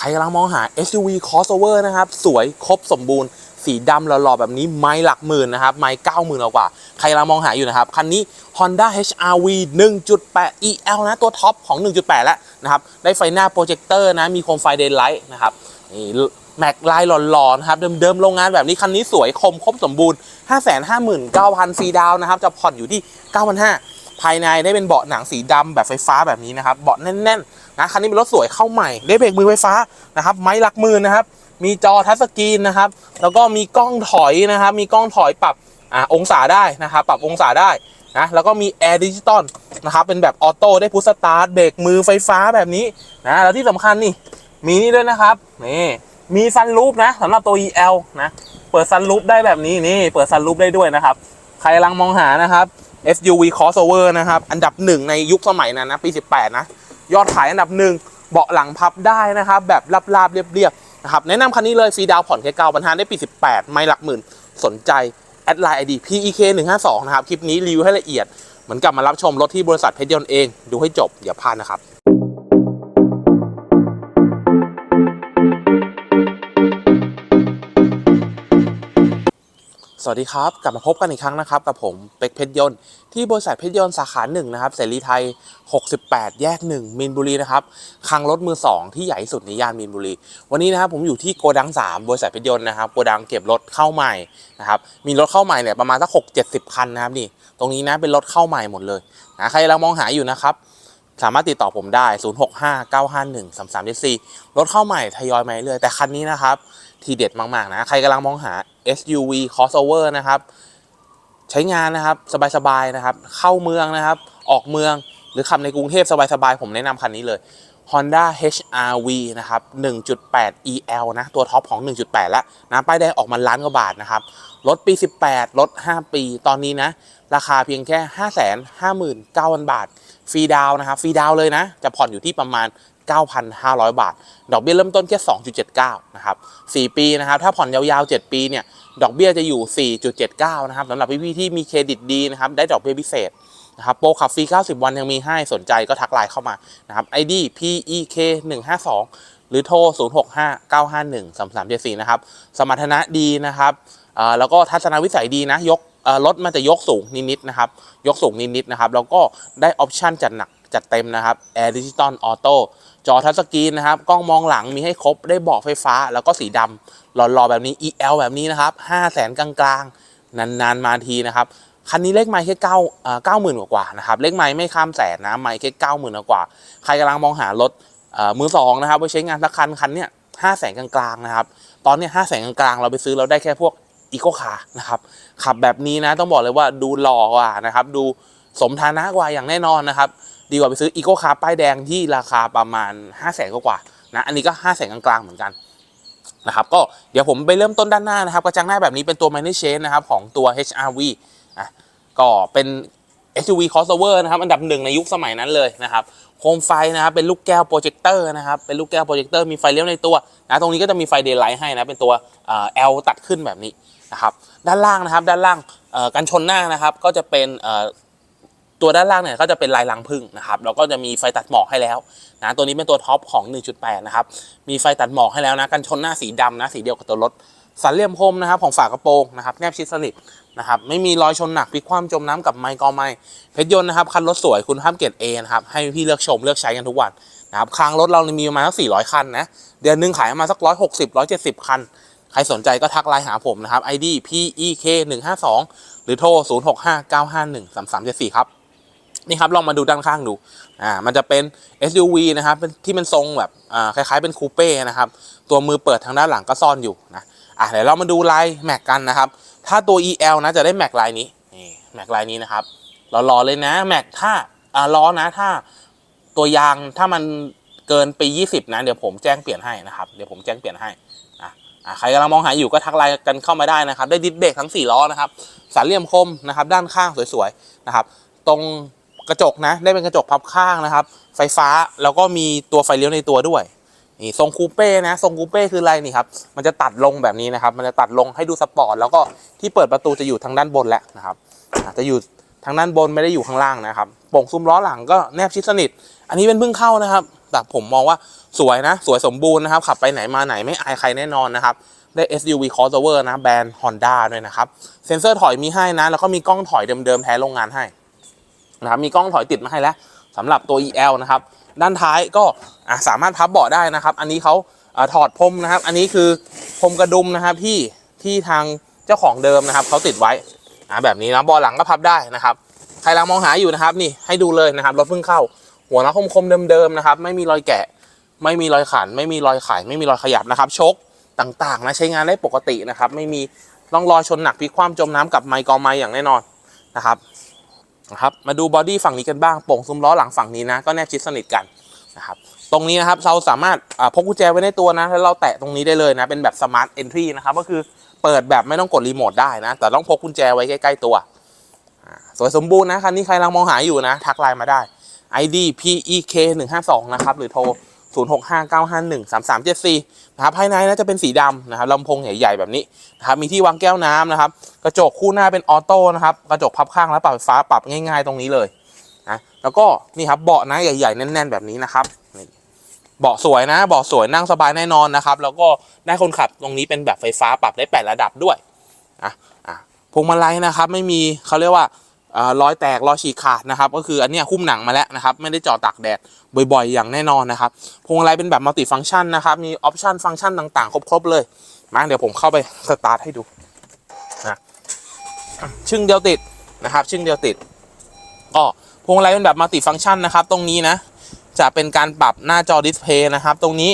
ใครกำลังมองหา SUV crossover นะครับ สวยครบสมบูรณ์ สีดำหล่อๆแบบนี้ ไม้หลักหมื่นนะครับ ไม้เก้าหมื่นกว่า ใครกำลังมองหาอยู่นะครับ คันนี้ Honda HRV 1.8 EL นะ ตัวท็อปของ 1.8 แล้วนะครับ ได้ไฟหน้าโปรเจคเตอร์นะ มีโคมไฟเดย์ไลท์นะครับ นี่แม็กลายหล่อๆนะครับ เดิมๆ โรงงานแบบนี้ คันนี้สวยคมครบสมบูรณ์ 559,000ฟรีดาวน์นะครับ จะผ่อนอยู่ที่ 9,500 ภายในได้เป็นเบาะหนังสีดำแบบไฟฟ้าแบบนี้นะครับ เบาะแน่นๆนะคันนี้เป็นรถสวยเข้าใหม่ได้เบรกมือไฟฟ้านะครับ ไม้ลักมื่นะครับ มีจอทัชสกรีนนะครับ แล้วก็มีกล้องถอยนะครับ มีกล้องถอยปรับอ่าองศาได้นะครับ ปรับองศาได้นะ แล้วก็มีแอร์ดิจิตอลนะครับ เป็นแบบออโต้ได้พุชสตาร์ทเบรกมือไฟฟ้าแบบนี้นะ แล้วที่สำคัญนี่ มีนี่ด้วยนะครับ นี่ มีซันรูฟนะสำหรับตัว EL นะ เปิดซันรูฟได้แบบนี้ นี่ เปิดซันรูฟได้ด้วยนะครับ ใครกำลังมองหานะครับ SUV crossover นะครับ อันดับหนึ่งในยุคสมัยนั้นนะปี 18 นะ ยอดขายอันดับหนึ่งเบาะหลังพับได้นะครับ แบบราบๆเรียบๆนะครับ แนะนำคันนี้เลยฟรีดาวผ่อนแค่เก้าพันห้าได้ปี 18 ไม่หลักหมื่น สนใจแอดไลน์ ID PEK 152นะครับ คลิปนี้รีวิวให้ละเอียด เหมือนกับมารับชมรถที่บริษัทเพชรยนต์เอง ดูให้จบอย่าพลาดนะครับ สวัสดีครับ กลับมาพบกันอีกครั้งนะครับ กับผมเป็กเพชรยนต์ที่บริษัทเพชรยนต์สาขาหนึ่งนะครับเสรีไทย 68 แยก 1มีนบุรีนะครับคลังรถมือ 2 ที่ใหญ่สุดในย่านมีนบุรี วันนี้นะครับผมอยู่ที่โกดัง 3 บริษัทเพชรยนต์นะครับโกดังเก็บรถเข้าใหม่นะครับมีรถเข้าใหม่เนี่ยประมาณสัก6 70 คันนะครับนี่ตรงนี้นะเป็นรถเข้าใหม่หมดเลยนะใครกำลังมองหาอยู่นะครับสามารถติดต่อผมได้ 0659513374รถเข้าใหม่ทยอยมาเรื่อยแต่คันนี้นะครับทีเด็ดมากๆนะใครกำลังมองหา SUV crossover นะครับ ใช้งานนะครับสบายๆนะครับ เข้าเมืองนะครับ ออกเมืองหรือขับในกรุงเทพสบายๆผมแนะนำคันนี้เลย Honda HRV นะครับ 1.8 EL นะ ตัวท็อปของ 1.8 แล้วนะป้ายแดงออกมาล้านกว่าบาทนะครับ รถปี 18 รถ 5 ปี ตอนนี้นะ ราคาเพียงแค่ 559,000 บาท ฟรีดาวนะครับ ฟรีดาวเลยนะ จะผ่อนอยู่ที่ประมาณ 9,500 บาท ดอกเบี้ยเริ่มต้นแค่ 2.79 นะครับ 4 ปีนะครับ ถ้าผ่อนยาวๆ 7 ปีเนี่ย ดอกเบี้ยจะอยู่ 4.79 นะครับสำหรับพี่ๆที่มีเครดิตดีนะครับ ได้ดอกเบี้ยพิเศษนะครับ โปรขับฟรี 90 วันยังมีให้ สนใจก็ทักไลน์เข้ามา นะครับ ID PEK 152หรือโทร 0659513374 นะครับ สมรรถนะดีนะครับอ่อแล้วก็ทัศนวิสัยดีนะ ยกอ่อรถมันจะยกสูงนิดๆนะครับ ยกสูงนิดๆนะครับ แล้วก็ได้ออปชันจัดหนัก จัดเต็มนะครับ Air Digital Auto จอทัชสกรีนนะครับกล้องมองหลังมีให้ครบได้เบาะไฟฟ้า แล้วก็สีดำหล่อๆแบบนี้ EL แบบนี้นะครับ5 0 0แสนกลางๆ นานๆมาทีนะครับคันนี้เลขไมล์แค่เก้าเก้าหมื่นกว่านะครับเลขไมล์ไม่ข้ามแสนนะไมล์แค่เก้าหมื่นกว่า ใครกำลังมองหารถมือสองนะครับไปใช้งานสักคันคันเนี้ยห้าแสนกลางๆนะครับตอนเนี้ห้าแสนกลางๆเราไปซื้อเราได้แค่พวกอีโคคาร์นะครับขับแบบนี้นะต้องบอกเลยว่าดูหล่อกว่านะครับดูสมฐานะกว่าอย่างแน่นอนนะครับ ดีกว่าไปซื้ออีโคคาร์ป้ายแดงที่ราคาประมาณ 5 0 0แสนกว่านะอันนี้ก็ 5 0 0แสนกลางๆเหมือนกันนะครับก็เดี๋ยวผมไปเริ่มต้นด้านหน้านะครับกระจังหน้าแบบนี้เป็นตัว m a n a g e นะครับของตัว HRV อะก็เป็น SUV crossover นะครับอันดับหนึ่งในยุคสมัยนั้นเลยนะครับโคมไฟนะครับเป็นลูกแก้วโปรเจคเตอร์นะครับเป็นลูกแก้วโปรเจคเตอร์มีไฟเลี้ยวในตัวนะตรงนี้ก็จะมีไฟเดย์ไลท์ให้นะเป็นตัวเอ่อ L ตัดขึ้นแบบนี้นะครับด้านล่างนะครับด้านล่างกันชนหน้านะครับก็จะเป็น ตัวด้านล่างเนี่ยก็จะเป็นลายรังผึ้งนะครับแล้วก็จะมีไฟตัดหมอกให้แล้วนะตัวนี้เป็นตัวท็อปของ 1.8 นะครับ มีไฟตัดหมอกให้แล้วนะกันชนหน้าสีดำนะสีเดียวกับตัวรถสันเหลี่ยมคมนะครับของฝากระโปรงนะครับแนบชิดสนิทนะครับไม่มีรอยชนหนักพลิกคว่ำจมน้ำกับไมค์กอไม้เพชรยนต์นะครับคันรถสวยคุณภาพเกรดเอนะครับให้พี่เลือกชมเลือกใช้กันทุกวันนะครับคางรถเรามีประมาณสัก400 คันนะเดือนหนึงขายประมาสัก 160 170 คัน ใครสนใจก็ทักไลน์หาผมนะครับ ID PEK 152หรือโทร 0659513374 ครับ นี่ครับลองมาดูด้านข้างดู อ่า มันจะเป็น SUV นะครับที่มันทรงแบบ อ่า คล้ายๆเป็นคูเป้นะครับ ตัวมือเปิดทางด้านหลังก็ซ่อนอยู่นะ อะเดี๋ยวเรามาดูลายแม็กกันนะครับ ถ้าตัว EL นะจะได้แม็กลายนี้ นี่แม็กลายนี้นะครับรอๆเลยนะแม็กถ้า อ่า ล้อนะ ถ้าตัวยางถ้ามันเกินปี 20 นะ เดี๋ยวผมแจ้งเปลี่ยนให้นะครับ เดี๋ยวผมแจ้งเปลี่ยนให้นะอะใครกำลังมองหาอยู่ก็ทักไลน์กันเข้ามาได้นะครับ ได้ดิสเบรกทั้ง4ล้อนะครับสันเหลี่ยมคมนะครับ ด้านข้างสวยๆนะครับ ตรง กระจกนะ ได้เป็นกระจกพับข้างนะครับ ไฟฟ้าแล้วก็มีตัวไฟเลี้ยวในตัวด้วยนี่ทรงคูเป้นะทรงคูเป้คืออะไรนี่ครับมันจะตัดลงแบบนี้นะครับ มันจะตัดลงให้ดูสปอร์ตแล้วก็ที่เปิดประตูจะอยู่ทางด้านบนแล้วนะครับจะอยู่ทางด้านบนไม่ได้อยู่ข้างล่างนะครับโป่งซุ้มล้อหลังก็แนบชิดสนิท อันนี้เป็นเพิ่งเข้านะครับ แต่ผมมองว่าสวยนะ สวยสมบูรณ์นะครับ ขับไปไหนมาไหนไม่อายใครแน่นอนนะครับ ได้ SUV crossover นะแบรนด์ Honda ด้วยนะครับ เซ็นเซอร์ถอยมีให้นะ แล้วก็มีกล้องถอยเดิมๆแท้โรงงานให้ นะครับมีกล้องถอยติดมาให้แล้วสำหรับตัว EL นะครับด้านท้ายก็สามารถพับเบาะได้นะครับ อันนี้เขาอถอดพรมนะครับ อันนี้คือพรมกระดุมนะครับที่ที่ทางเจ้าของเดิมนะครับเขาติดไว้แบบนี้นะเบาะหลังก็พับได้นะครับ ใครกำลังมองหาอยู่นะครับ นี่ให้ดูเลยนะครับรถเพิ่งเข้า หัวน็อตคมๆเดิมๆนะครับ ไม่มีรอยแกะ ไม่มีรอยขัน ไม่มีรอยไขไม่มีรอยขยับนะครับชกต่างๆนะใช้งานได้ปกตินะครับ ไม่มีร่องรอยชนหนักพลิกคว่ำจมน้ำกับไมค์กอไมอย่างแน่นอนนะครับ นะครับมาดูบอดี้ฝั่งนี้กันบ้างโป่งซุ้มล้อหลังฝั่งนี้นะก็แนบชิดสนิทกันนะครับตรงนี้นะครับเราสามารถพกกุญแจไว้ในตัวนะแล้วเราแตะตรงนี้ได้เลยนะเป็นแบบสมาร์ทเอนทรีนะครับก็คือเปิดแบบไม่ต้องกดรีโมทได้นะ แต่ต้องพกกุญแจไว้ใกล้ๆตัวสวยสมบูรณ์นะคันนี้ใครกำลังมองหาอยู่นะ ทักไลน์มาได้ ID PEK 152นะครับหรือโทร 0659513374นะครับภายในนะจะเป็นสีดำนะครับลำโพงใหญ่ๆแบบนี้นะครับมีที่วางแก้วน้ำนะครับ กระจกคู่หน้าเป็นออโต้นะครับกระจกพับข้างแล้วปรับไฟฟ้าปรับง่ายๆตรงนี้เลยนะแล้วก็นี่ครับเบาะนะใหญ่ๆแน่นๆแบบนี้นะครับเบาะสวยนะเบาะสวยนั่งสบายแน่นอนนะครับ แล้วก็ได้คนขับตรงนี้เป็นแบบไฟฟ้าปรับได้แปดระดับด้วยอะอะพวงมาลัยนะครับ ไม่มีเขาเรียกว่า รอยแตกรอยฉีกขาดนะครับ ก็คืออันเนี้ยหุ้มหนังมาแล้วนะครับ ไม่ได้จอดตากแดดบ่อยๆ อย่างแน่นอนนะครับพวงมาลัยเป็นแบบมัลติฟังก์ชันนะครับ มีออปชันฟังก์ชันต่างๆ ครบๆเลย มาเดี๋ยวผมเข้าไปสตาร์ทให้ดูนะชึ่งเดียวติดนะครับ ชึ่งเดียวติดก็พวงมาลัยเป็นแบบมัลติฟังก์ชันนะครับ ตรงนี้นะ จะเป็นการปรับหน้าจอดิสเพย์นะครับ ตรงนี้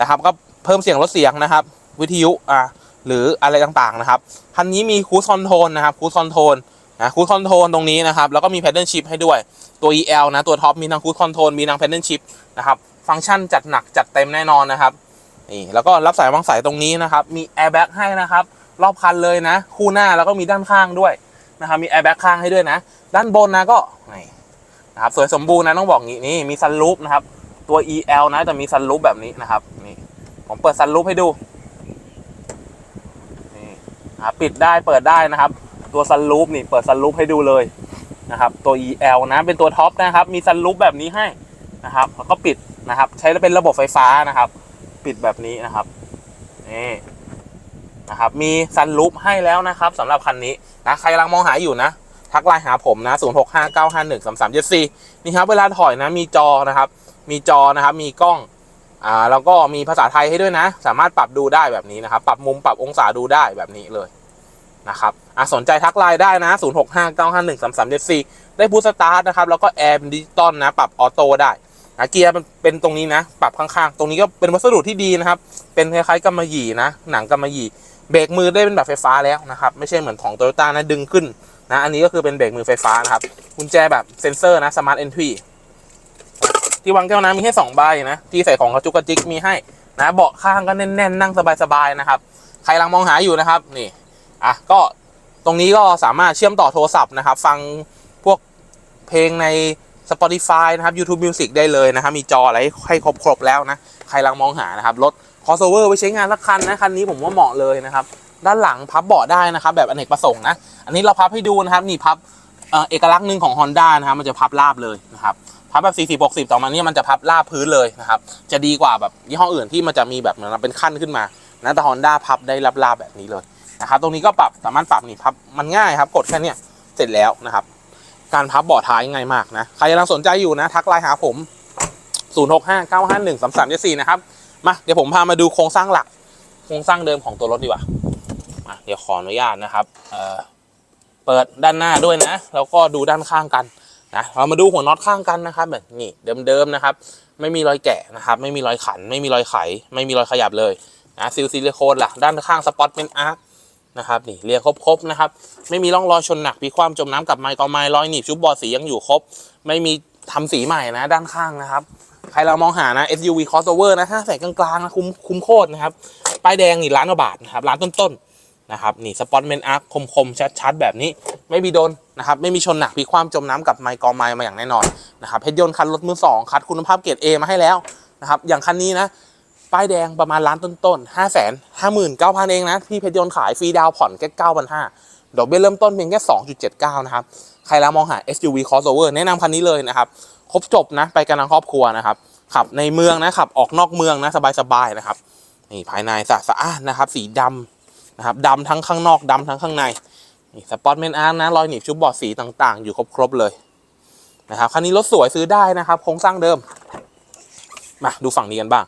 นะครับก็เพิ่มเสียงลดเสียงนะครับ วิทยุอ่าหรืออะไรต่างๆนะครับคันนี้มีคูสคอนโทรลนะครับคูสคอนโทรล นะคูดคอนโทรลตรงนี้นะครับ แล้วก็มีแพดเดิลชิพให้ด้วย ตัว EL นะ ตัวท็อปมีทั้งคูดคอนโทรลมีทั้งแพดเดิลชิพนะครับ ฟังก์ชันจัดหนักจัดเต็มแน่นอนนะครับ นี่ แล้วก็รับสายวางสายตรงนี้นะครับ มีแอร์แบ็กให้นะครับ รอบคันเลยนะ คู่หน้าแล้วก็มีด้านข้างด้วยนะครับ มีแอร์แบ็กข้างให้ด้วยนะ ด้านบนนะก็ นี่นะครับ สวยสมบูรณ์นะต้องบอกงี้ นี่ มีซันรูฟนะครับ ตัว EL นะแต่มีซันรูฟแบบนี้นะครับ นี่ ผมเปิดซันรูฟให้ดู นี่ปิดได้ เปิดได้นะครับ ตัวซันรูฟนี่เปิดซันรูฟให้ดูเลยนะครับ ตัว EL นะเป็นตัวท็อปนะครับ มีซันรูฟแบบนี้ให้นะครับ แล้วก็ปิดนะครับ ใช้เป็นระบบไฟฟ้านะครับ ปิดแบบนี้นะครับนี่นะครับ มีซันรูฟให้แล้วนะครับสำหรับคันนี้นะใครกำลังมองหาอยู่นะ ทักไลน์หาผมนะ 0 6 5 9 5 1 3 3 7 4นี่ครับ เวลาถอยนะมีจอนะครับ มีจอนะครับ มีกล้องอ่าแล้วก็มีภาษาไทยให้ด้วยนะ สามารถปรับดูได้แบบนี้นะครับ ปรับมุมปรับองศาดูได้แบบนี้เลย นะครับอะสนใจทักไลน์ได้นะ 0 6 5 9 5 1 3 3 7 4 ได้บูสตาร์ทนะครับ แล้วก็แอร์เป็นดิจิตอลนะ ปรับออโต้ได้นะเกียร์มันเป็นตรงนี้นะ ปรับข้างๆ ตรงนี้ก็เป็นวัสดุที่ดีนะครับ เป็นคล้ายๆกำมะหยี่นะ หนังกำมะหยี่เบรกมือได้เป็นแบบไฟฟ้าแล้วนะครับ ไม่ใช่เหมือนของโตโยต้านะดึงขึ้นนะ อันนี้ก็คือเป็นเบรกมือไฟฟ้านะครับ กุญแจแบบเซ็นเซอร์นะสมาร์ทเอนทรีที่วางแก้วน้ำมีให้2ใบนะ ที่ใส่ของกระจุกกระจิกมีให้นะ เบาะข้างก็แน่นๆ นั่งสบายๆนะครับ ใครลังมองหาอยู่นะครับ นี่ อะก็ตรงนี้ก็สามารถเชื่อมต่อโทรศัพท์นะครับ ฟังพวกเพลงใน Spotify นะครับ YouTube Music ได้เลยนะครับ มีจออะไรให้ครบๆแล้วนะ ใครกำลังมองหานะครับ รถ crossover ไว้ใช้งานสักคันนะ คันนี้ผมว่าเหมาะเลยนะครับ ด้านหลังพับเบาะได้นะครับ แบบอเนกประสงค์นะ อันนี้เราพับให้ดูนะครับ นี่พับเอ่อเอกลักษณ์หนึ่งของ Honda นะครับ มันจะพับราบเลยนะครับ พับแบบ 40 60 ต่อมาเนี่ยมันจะพับราบพื้นเลยนะครับ จะดีกว่าแบบยี่ห้ออื่นที่มันจะมีแบบเหมือนเป็นขั้นขึ้นมานะแต่ Honda พับได้ราบๆแบบนี้เลย นะครับตรงนี้ก็ปรับสามารถปรับนี่พับมันง่ายครับกดแค่นี้เสร็จแล้วนะครับ การพับเบาะท้ายง่ายมากนะใครกำลังสนใจอยู่นะ ทักไลน์หาผม 0659513374 นะครับมาเดี๋ยวผมพามาดูโครงสร้างหลัก โครงสร้างเดิมของตัวรถดีกว่ามาเดี๋ยวขออนุญาตนะครับเเปิดด้านหน้าด้วยนะ แล้วก็ดูด้านข้างกันนะเรามาดูหัวน็อตข้างกันนะครับแบบนี่เดิมๆนะครับ ไม่มีรอยแกะนะครับ ไม่มีรอยขัน ไม่มีรอยไข ไม่มีรอยขยับเลยนะซิลซิลิโคนล่ะด้านข้างสปอตเป็นอาร์ค นะครับนี่เรียงครบๆนะครับไม่มีร่องรอยชนหนักพลิกคว่ำจมน้ำกับไมค์กอไมล์รอยหนีบชุบบอร์ดสียังอยู่ครบ ไม่มีทำสีใหม่นะด้านข้างนะครับใครเรามองหานะ SUV crossover นะห้าแสนกลางๆนะคุ้มคุ้มโคตรนะครับป้ายแดงนี่ล้านกว่าบาทนะครับล้านต้นๆนะครับนี่สปอตเมนอาร์คคมๆชัดๆแบบนี้ไม่มีโดนนะครับไม่มีชนหนักพลิกคว่ำจมน้ำกับไมค์กอไมล์มาอย่างแน่นอนนะครับเพชรยนต์คันรถมือสองคัดคุณภาพเกรด A มาให้แล้วนะครับอย่างคันนี้นะ ป้ายแดงประมาณล้านต้นๆห้าแสนห้าหมื่นเก้าพันเองนะที่เพชรยนต์ขายฟรีดาวผ่อนแค่เก้าพันห้าดอกเบี้ยเริ่มต้นเพียงแค่สองจุดเจ็ดเก้านะครับ ใครแล้วมองหา SUV crossover แนะนำคันนี้เลยนะครับ ครบจบนะ ไปกันทั้งครอบครัวนะครับ ขับในเมืองนะขับออกนอกเมืองนะสบายๆนะครับ นี่ภายในสะสะอาดนะครับ สีดำนะครับดำทั้งข้างนอกดำทั้งข้างใน นี่สปอร์ตเมนอาร์นะรอยหนีบชุบบอดสีต่างๆ อยู่ครบๆเลยนะครับ คันนี้รถสวยซื้อได้นะครับ โครงสร้างเดิม มาดูฝั่งนี้กันบ้าง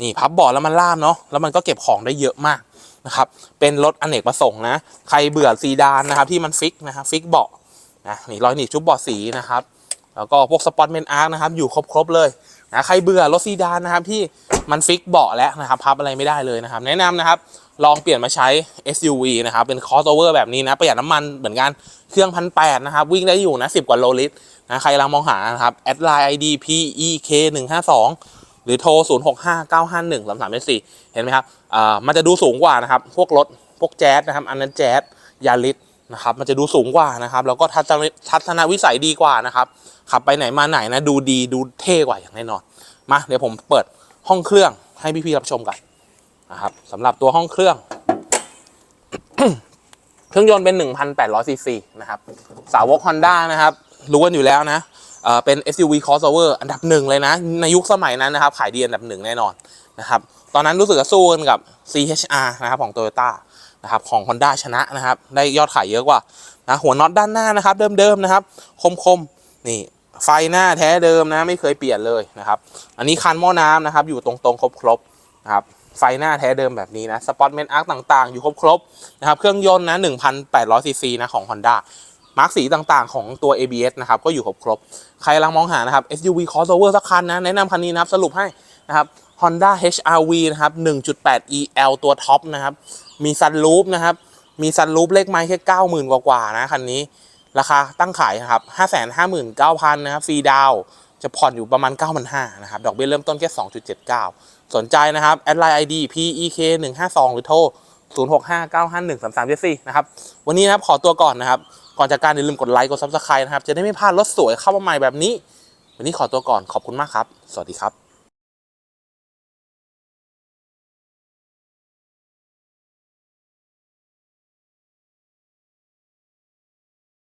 นี่พับเบาะแล้วมันล่ามเนาะแล้วมันก็เก็บของได้เยอะมากนะครับ เป็นรถอเนกประสงค์นะ ใครเบื่อซีดานนะครับที่มันฟิกนะครับฟิกเบาะนะนี่รอยหนีบชุบเบาะสีนะครับ แล้วก็พวกสปอร์ตเมนอาร์นะครับอยู่ครบๆเลยนะใครเบื่อรถซีดานนะครับที่มันฟิกเบาะแล้วนะครับพับอะไรไม่ได้เลยนะครับ แนะนำนะครับลองเปลี่ยนมาใช้ SUV นะครับเป็น crossover แบบนี้นะประหยัดน้ำมันเหมือนกันเครื่องพันแปดนะครับวิ่งได้อยู่นะ10 กว่าโลลิตรนะใครกำลังมองหานะครับแอดไลน์ ID PEK 1 5 2 หรือโทร 0 6 5 9 5 1 3 3 4เห็นไหมครับอ่ามันจะดูสูงกว่านะครับ พวกรถ พวกแจ๊สนะครับ อันนั้นแจ๊สยาริสนะครับ มันจะดูสูงกว่านะครับ แล้วก็ทัศนทัศนวิสัยดีกว่านะครับ ขับไปไหนมาไหนนะ ดูดี ดูเท่กว่าอย่างแน่นอน มาเดี๋ยวผมเปิดห้องเครื่องให้พี่ๆรับชมกันนะครับสำหรับตัวห้องเครื่อง เครื่องยนต์เป็น 1,800ซีซีนะครับ สาวก Honda นะครับ รู้กันอยู่แล้วนะ เอ่อเป็น SUV crossover อันดับหนึ่งเลยนะ ในยุคสมัยนั้นนะครับ ขายดีอันดับหนึ่งแน่นอนนะครับ ตอนนั้นรู้สึกจะสู้กันกับ CHR นะครับของ Toyota นะครับของ Honda ชนะนะครับ ได้ยอดขายเยอะกว่านะหัวน็อตด้านหน้านะครับ เดิมๆนะครับ คมๆ นี่ไฟหน้าแท้เดิมนะไม่เคยเปลี่ยนเลยนะครับ อันนี้คันหม้อน้ำนะครับ อยู่ตรงๆ ครบๆนะครับไฟหน้าแท้เดิมแบบนี้นะสปอตเมนอาร์คต่างๆ อยู่ครบๆนะครับเครื่องยนต์นะ1,800ซีซีนะของ Honda มาร์กสีต่างๆ ของตัว ABS นะครับก็อยู่ครบๆใครกำลังมองหานะครับ SUV crossover สักคันนะแนะนำคันนี้นะครับสรุปให้นะครับ Honda HRV นะครับ 1.8 EL ตัวท็อปนะครับ มีซันรูฟนะครับ มีซันรูฟเลขไม้แค่ 90,000 กว่าๆนะคันนี้ ราคาตั้งขายนะครับ 559,000 นะครับฟรีดาวจะผ่อนอยู่ประมาณ 9,500นะครับ ดอกเบี้ยเริ่มต้นแค่ 2.79 สนใจนะครับแอดไลน์ ID PEK 152หรือโทร 0659513374 นะครับ วันนี้นะครับขอตัวก่อนนะครับ ก่อนจากการอย่าลืมกดไลค์กดซับสไครต์นะครับ จะได้ไม่พลาดรถสวยเข้ามาใหม่แบบนี้ วันนี้ขอตัวก่อนขอบคุณมากครับ สวัสดีครับ